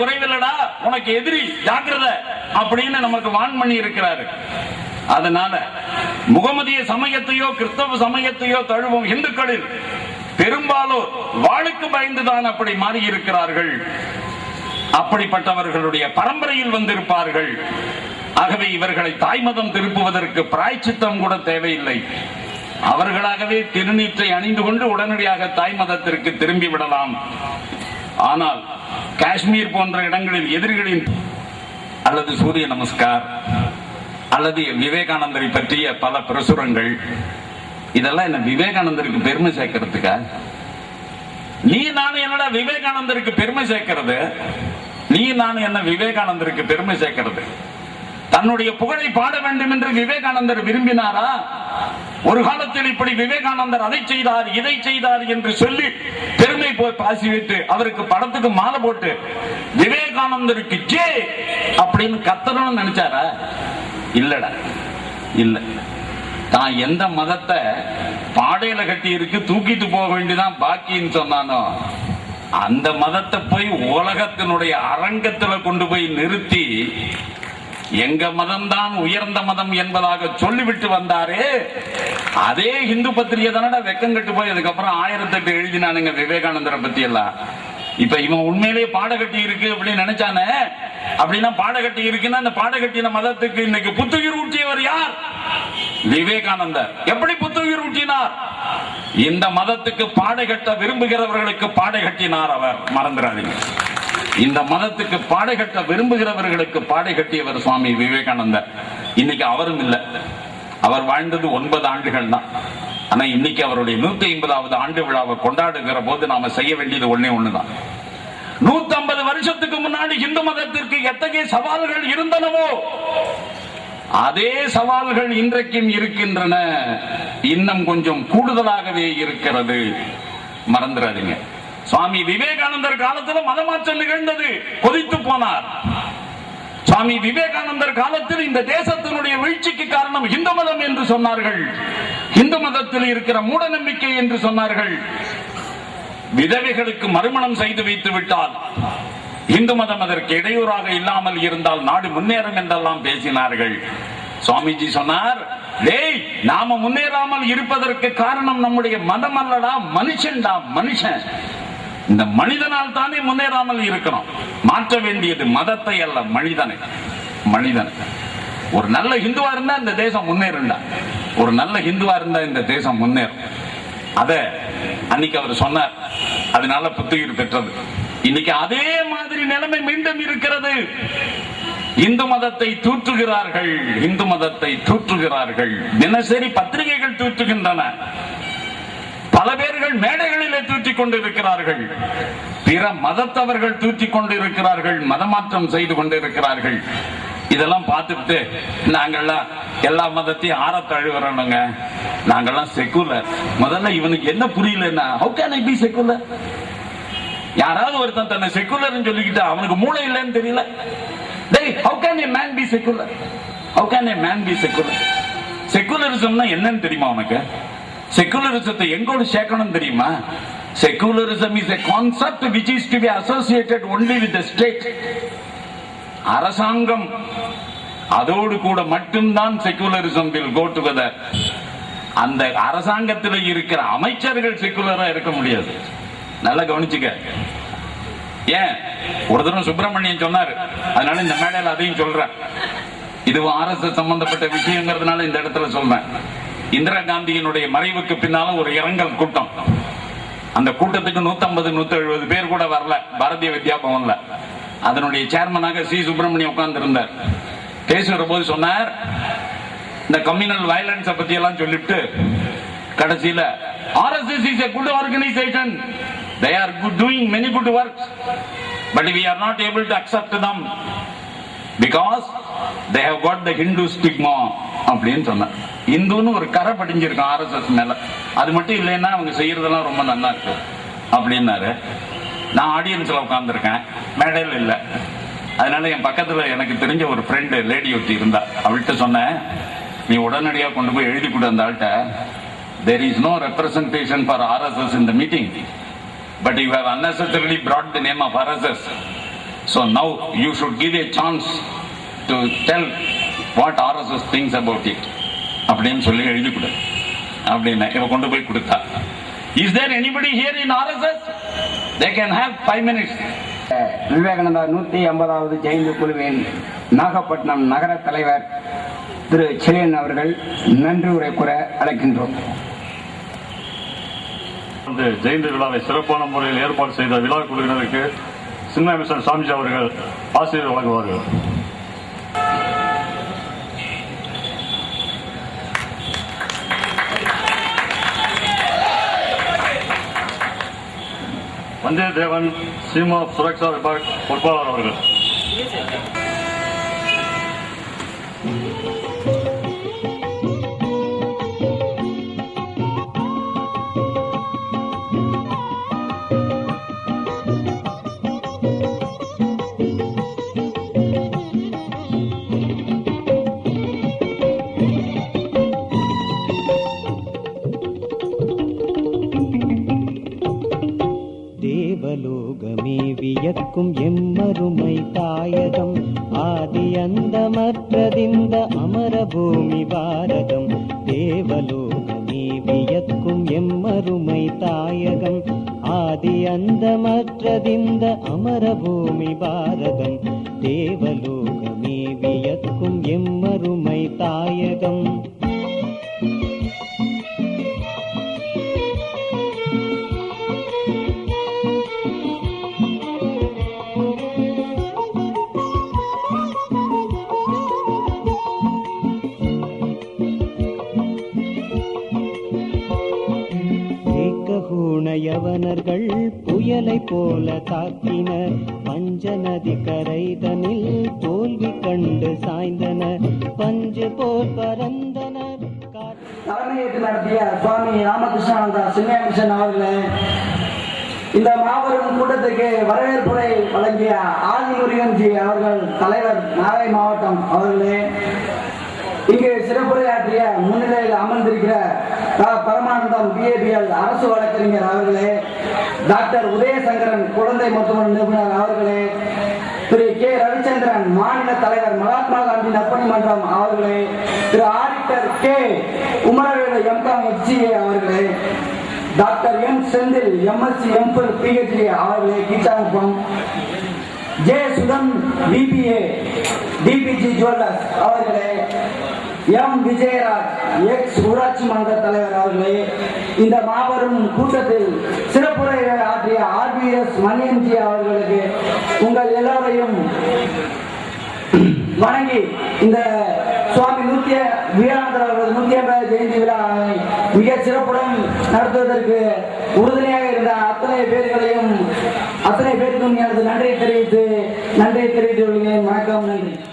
குறைவில்லடா உனக்கு எதிரி ஜாக்கிரத அப்படின்னு நமக்கு வான் பண்ணி இருக்கிறாரு. அதனால முகமதிய சமயத்தையோ கிறிஸ்தவ சமயத்தையோ தழுவும் இந்துக்களில் பெரும்பாலோர் வாளுக்கு பயந்துதான் அப்படி மாறி இருக்கிறார்கள் அப்படிப்பட்டவர்களுடைய பரம்பரையில் வந்திருப்பார்கள். ஆகவே இவர்களை தாய்மதம் திருப்புவதற்கு பிராய்ச்சித்தம் கூட தேவையில்லை. அவர்களாகவே திருநீற்றை அணிந்து கொண்டு உடனடியாக தாய் மதத்திற்கு திரும்பி விடலாம். ஆனால் காஷ்மீர் போன்ற இடங்களில் எதிரிகளின் அல்லது சூரிய நமஸ்கார் அல்லது விவேகானந்தரை பற்றிய பல பிரசுரங்கள் இதெல்லாம் என்ன விவேகானந்தருக்கு பெருமை சேர்க்கறதுக்கா? நீ நானும் என்னடா விவேகானந்தருக்கு பெருமை சேர்க்கிறது? நீ நானும் என்ன விவேகானந்தருக்கு பெருமை சேர்க்கிறது? தன்னுடைய புகழை பாட வேண்டும் என்று விவேகானந்தர் விரும்பினாரா? ஒரு காலத்தில் இப்படி விவேகானந்தர் அதை செய்தார் இதை செய்தார் என்று சொல்லி பெருமை போய் பாசிவிட்டு அவருக்கு படத்துக்கு மாலை போட்டு விவேகானந்தருக்கு ஜே அப்படின்னு கத்தணும்னு நினைச்சாரா? இல்லடா. இல்ல. தான் எந்த மதத்தை பாடையில கட்டி இருக்கு தூக்கிட்டு போக வேண்டியதான் பாக்கின்னு சொன்னானோ அந்த மதத்தை போய் உலகத்தினுடைய அரங்கத்துல கொண்டு போய் நிறுத்தி எங்க மதம் தான் உயர்ந்த மதம் என்பதாக சொல்லிவிட்டு வந்தாரே அதே இந்து பத்திரிகை தானடா வெக்கம் கட்டு போய் அதுக்கப்புறம் ஆயிரத்தெட்டு எழுதினானுங்க விவேகானந்தரை பத்தி எல்லாம் இப்ப இவன் உண்மையிலேயே பாடகட்டி இருக்கு அப்படின்னு நினைச்சானே? அப்படின்னா பாடகட்டி இருக்குன்னா அந்த பாடகட்டின மதத்துக்கு இன்னைக்கு புத்துயிர் ஊட்டியவர் யார்? விவேகானந்தர். எப்படி புத்துயிர் ஊட்டினார்? இந்த மதத்துக்கு பாடை கட்ட விரும்புகிறவர்களுக்கு பாடை கட்டினார் அவர். மறந்துடாதீங்க. இந்த மதத்துக்கு பாடை கட்ட விரும்புகிறவர்களுக்கு பாடை கட்டியவர் சுவாமி விவேகானந்தர். இன்னைக்கு அவரும் இல்லை. அவர் வாழ்ந்தது ஒன்பது ஆண்டுகள் தான். ஆனா இன்னைக்கு அவருடைய நூத்தி ஐம்பதாவது ஆண்டு விழாவை கொண்டாடுகிற போது நாம செய்ய வேண்டியது ஒன்னே ஒண்ணுதான். நூத்தி ஐம்பது வருஷத்துக்கு முன்னாடி இந்து மதத்திற்கு எத்தகைய சவால்கள் இருந்தனவோ அதே சவால்கள் இன்றைக்கும் இருக்கின்றன. இன்னும் கொஞ்சம் கூடுதலாகவே இருக்கிறது. மறந்துடாதீங்க சுவாமி விவேகானந்தர் காலத்துல மதமாற்றம் நிகழ்ந்தது. கொதித்து போனார். சுவாமி விவேகானந்தர் காலத்தில் இந்த தேசத்தினுடைய வீழ்ச்சிக்கு காரணம் இந்து மதம் என்று சொன்னார்கள். இந்து மதத்தில் இருக்கிற மூட நம்பிக்கை என்று சொன்னார்கள். விதவைகளுக்கு மறுமணம் செய்து வைத்து விட்டால் இந்து மதம் அதற்கு இடையூறாக இல்லாமல் இருந்தால் நாடு முன்னேறும் என்றெல்லாம் பேசினார்கள். சுவாமிஜி சொன்னார் டேய் நாம முன்னேறாமல் இருப்பதற்கு காரணம் நம்முடைய மதம் அல்லடா மனுஷன்டா மனுஷன். இந்த மனிதனால் தானே முன்னேறாமல் இருக்கிறோம். மாற்ற வேண்டியது மதத்தை அல்ல மனிதனை. மனிதனை. ஒரு நல்ல ஹிந்துவா இருந்தா இந்த தேசம் முன்னேறுண்டா ஒரு நல்ல ஹிந்துவா இருந்தா இந்த தேசம் முன்னேறும். அத அன்னைக்கு அவர் சொன்னார். அதனால புத்துயிர் பெற்றது. இன்னைக்கு அதே மாதிரி நிலைமை மீண்டும் இருக்கிறது. இந்து மதத்தை தூற்றுகிறார்கள். இந்து மதத்தை தூற்றுகிறார்கள். தினசரி பத்திரிகைகள் தூற்றுகின்றன. பல பேர்கள் மேடைகளிலே தூற்றிக் கொண்டிருக்கிறார்கள். பிற மதத்தவர்கள் தூற்றிக் கொண்டிருக்கிறார்கள் மதமாற்றம் செய்து கொண்டிருக்கிறார்கள். இதெல்லாம் பார்த்துட்டு நாங்கள்லாம் எல்லா மதத்தையும் ஆற தழுவுறோங்க நாங்கள்லாம் செக்குலர். முதல்ல இவனுக்கு என்ன புரியலன்னா how can I be secular யாராவது ஒருத்தன் தன்னை செக்குலர்னு சொல்லிக்கிட்டா அவனுக்கு மூளை இல்லைன்னு தெரியல. டேய் how can a man be secular how can a man be secular செக்குலரிசம்னா என்னன்னு தெரியுமா உனக்கு? செக்குலரிசத்தை எங்கோடு சேர்க்கணும் தெரியுமா? Secularism is a concept which is to be associated only with state அரசாங்கம். அதோடு கூட மட்டும்தான் செக்குலரிசம் வில் கோ டுகெதர் அந்த அரசாங்கத்தில் இருக்கிற அமைச்சர்கள் செக்குலரா இருக்க முடியாது. நல்லா கவனிச்சுக்க. ஏன்? ஒரு தடவை சுப்பிரமணியன் சொன்னார். அதனால இந்த மேடையில் அதையும் சொல்றேன். இது ஆர்எஸ்எஸ் சம்பந்தப்பட்ட விஷயங்கிறதுனால இந்த இடத்துல சொல்றேன். இந்திரா காந்தியினுடைய மறைவுக்கு பின்னால ஒரு இரங்கல் கூட்டம். அந்த கூட்டத்துக்கு 150 நூத்தி எழுபது பேர் கூட வரல. பாரதிய வித்யா பவன்ல அதனுடைய சேர்மனாக சி. சுப்பிரமணியம் உட்கார்ந்து இருந்தார் பேசுகிற போது சொன்னார் இந்த கம்யூனல் வயலன்ஸை பத்தி எல்லாம் சொல்லிட்டு கடைசியில RSS is a good organisation they are good doing many good work but we are not able to accept them because they have got the Hindu stigma அப்படின்னு சொன்னேன். இந்துன்னு ஒரு கரை படிஞ்சிருக்கும் ஆர்எஸ்எஸ் மேல. அது மட்டும் இல்லைன்னா அவங்க செய்யறதெல்லாம் ரொம்ப நல்லா இருக்கு. அப்படின்னாரு. நான் ஆடியன்ஸ்ல உட்காந்துருக்கேன் மேடையில் இல்லை. அதனால என் பக்கத்துல எனக்கு தெரிஞ்ச ஒரு ஃப்ரெண்டு லேடி ஒருத்தி இருந்தா. அவள்கிட்ட சொன்னேன் நீ உடனடியா கொண்டு போய் எழுதி கொடு அந்த ஆள்கிட்ட. There is no representation for RSS இந்த meeting but you have unnecessarily brought the name of RSS so now you should give a chance to tell what RSS thinks about it. அப்படின்னு சொல்லி எழுதி கொடு அப்படின்னு இவ கொண்டு போய் கொடுத்தா. Is there anybody here in RSS they can have five minutes Vivekananda நூத்தி ஐம்பதாவது ஜெயந்தி குழுவின் நாகப்பட்டினம் நகர தலைவர் திரு செலியன் அவர்கள் நன்றி உரை கூற அழைக்கின்றோம். ஜெயந்தி விழாவை சிறப்பான முறையில் ஏற்பாடு செய்த விழா குழுவினருக்கு சின்ன மிஷன் சாமிஜி அவர்கள் ஆசிரியர் வழங்குவார்கள். வந்தியத்தேவன் சீமா சுரக்ஷா விபாக் பொறுப்பாளர் அவர்கள். ಕಿರೀಟದಿಂದ ಅಮರ ಭೂಮಿ ಭಾರತಂ யவனர்கள் புயலை போல தாக்கினர். பஞ்சநதி கரைதனில் தோல்வி கண்டு சாய்ந்தனர். பஞ்சு போல் பறந்தனர். தலைமையேற்று நடத்திய சுவாமி ராமகிருஷ்ணானந்தா சின்ன அவர்களே இந்த மாபெரும் கூட்டத்துக்கு வரவேற்புரை வழங்கிய ஆதிமுருகன்ஜி அவர்கள் தலைவர் நாகை மாவட்டம் அவர்களே இங்கு சிறப்புரையாற்றிய முன்னிலையில் அமர்ந்திருக்கிற பரமானந்தம் பிஏபிஎல் அரசு வழக்கறிஞர் அவர்களே டாக்டர் உதயசங்கரன் குழந்தை மருத்துவ நிபுணர் அவர்களே திரு கே ரவிச்சந்திரன் மாநில தலைவர் மகாத்மா காந்தி நற்பணி மன்றம் அவர்களே திரு auditor K Kumaravelu MCom FCA அவர்களே doctor M. Senthil MSc MPhil PhD அவர்களே Keechankuppam J. Sudhan BBA DPG jewellers அவர்களே எம் விஜயராஜ் எக்ஸ் ஊராட்சி மன்ற தலைவர் அவர்களே இந்த மாபெரும் கூட்டத்தில் சிறப்புரை ஆற்றிய ஆர்பிஎஸ் மணியன்ஜி அவர்களுக்கு உங்கள் எல்லோரையும் வணங்கி இந்த சுவாமி நூத்திய விவேகானந்தர் அவர்களது நூத்தி ஐம்பது ஜெயந்தி விழாவை மிக சிறப்புடன் நடத்துவதற்கு உறுதுணையாக இருந்த அத்தனை பேர்களையும் அத்தனை பேருக்கும் எனது நன்றியை தெரிவித்து நன்றியை தெரிவித்து கொள்கிறேன். வணக்கம் நன்றி.